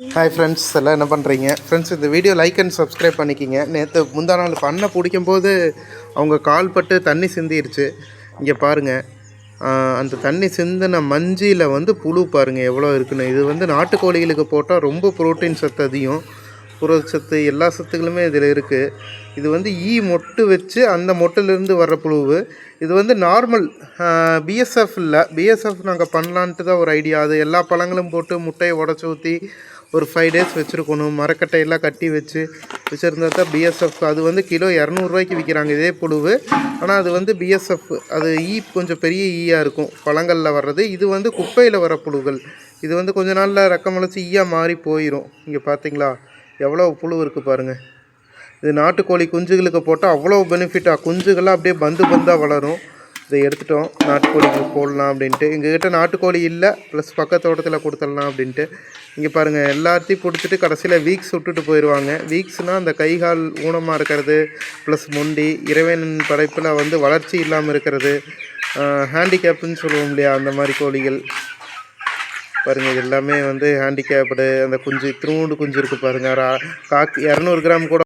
Hi friends எல்லாம் என்ன பண்ணுறீங்க ஃப்ரெண்ட்ஸ் இந்த வீடியோ லைக் அண்ட் சப்ஸ்கிரைப் பண்ணிக்கிங்க. நேற்று முந்தா நாள் பண்ணை பிடிக்கும்போது அவங்க கால் பட்டு தண்ணி சிந்திருச்சு. இங்கே பாருங்கள் அந்த தண்ணி சிந்தின மஞ்சியில் வந்து புழு பாருங்கள் எவ்வளோ இருக்குன்னு. இது வந்து நாட்டுக்கோழிகளுக்கு போட்டால் ரொம்ப புரோட்டீன் சத்து அதிகம். புரதச்சத்து எல்லா சத்துக்களுமே இதில் இருக்குது இது வந்து ஈ மொட்டு வச்சு அந்த மொட்டிலிருந்து வர்ற புழுவு. இது வந்து நார்மல் பிஎஸ்எஃப் இல்லை. பிஎஸ்எஃப் நாங்கள் பண்ணலான்ட்டு தான் ஒரு ஐடியா. அது எல்லா பழங்களும் போட்டு முட்டையை உடச்சி ஊற்றி ஒரு ஃபைவ் டேஸ் வச்சுருக்கணும். மரக்கட்டையெல்லாம் கட்டி வச்சு வச்சுருந்தா தான் பிஎஸ்எஃப் அது வந்து கிலோ இரநூறுவாய்க்கு விற்கிறாங்க இதே புழுவு. ஆனால் அது வந்து பிஎஸ்எஃப் அது ஈ கொஞ்சம் பெரிய ஈயாக இருக்கும். பழங்களில் வர்றது. இது வந்து குப்பையில் வர புழுகள் இது வந்து கொஞ்ச நாளில் ரக்கம் முளைச்சி ஈயாக மாறி போயிடும் இங்கே பார்த்தீங்களா எவ்வளோ புழு இருக்குது பாருங்கள் இது நாட்டுக்கோழி குஞ்சுகளுக்கு போட்டால் அவ்வளோ பெனிஃபிட்டாக குஞ்சுகள்லாம் அப்படியே பந்து பந்தாக வளரும். இதை எடுத்துட்டோம் நாட்டுக்கோழிக்கு போடலாம் அப்படின்ட்டு. எங்ககிட்ட நாட்டுக்கோழி இல்லை ப்ளஸ் பக்கத்தோட்டத்தில் கொடுத்துடலாம் அப்படின்ட்டு. இங்கே பாருங்கள் எல்லாத்தையும் கொடுத்துட்டு கடைசியில் வீக்ஸ் விட்டுட்டு போயிடுவாங்க வீக்ஸ்னால் அந்த கை கால் ஊனமாக இருக்கிறது ப்ளஸ் முண்டி இறைவன் படைப்பில் வந்து வளர்ச்சி இல்லாமல் இருக்கிறது. ஹேண்டிகேப்புன்னு சொல்லுவோம் இல்லையா அந்த மாதிரி கோழிகள். பாருங்கள் எல்லாமே வந்து ஹேண்டிகேப்டு அந்த குஞ்சு திருவுண்டு குஞ்சு இருக்குது பாருங்கள் காக்கு இரநூறு கிராம் கூட